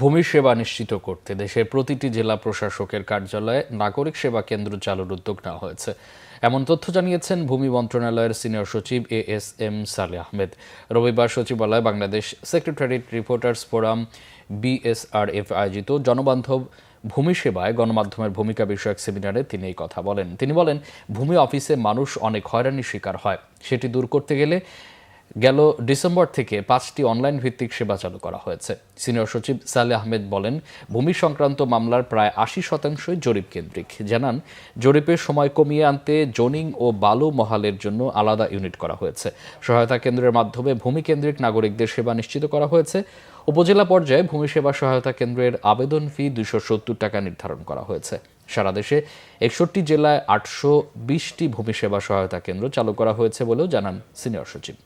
ভূমি সেবা নিশ্চিত করতে দেশের প্রতিটি জেলা প্রশাসকের কার্যালয়ে নাগরিক সেবা কেন্দ্র চালুর উদ্যোগ নেওয়া হয়েছে। এমন তথ্য জানিয়েছেন ভূমি মন্ত্রণালয়ের সিনিয়র সচিব এ এস এম সালে আহমেদ। রবিবার সচিবালয়ে Bangladesh secretariat reporters forum BSRF আয়োজিত জনবান্ধব ভূমি সেবায় গণমাধ্যমের ভূমিকা বিষয়ক সেমিনারে তিনি এই কথা বলেন। তিনি বলেন, ভূমি অফিসে মানুষ অনেক হয়রানির শিকার হয়। সেটি দূর করতে গেলে গেল ডিসেম্বর থেকে পাঁচটি অনলাইন ভিত্তিক সেবা চালু করা হয়েছে। সিনিয়র সচিব সালে আহমেদ বলেন, ভূমি সংক্রান্ত মামলার প্রায় আশি শতাংশই জরিপ কেন্দ্রিক। জানান জরিপের সময় কমিয়ে আনতে জোনিং ও বালু মহালের জন্য আলাদা ইউনিট করা হয়েছে। সহায়তা কেন্দ্রের মাধ্যমে ভূমি কেন্দ্রিক নাগরিকদের সেবা নিশ্চিত করা হয়েছে। উপজেলা পর্যায়ে ভূমি সেবা সহায়তা কেন্দ্রের আবেদন ফি দুশো সত্তর টাকা নির্ধারণ করা হয়েছে। সারা দেশে একষট্টি জেলায় আটশো বিশটি ভূমি সেবা সহায়তা কেন্দ্র চালু করা হয়েছে বলেও জানান সিনিয়র সচিব।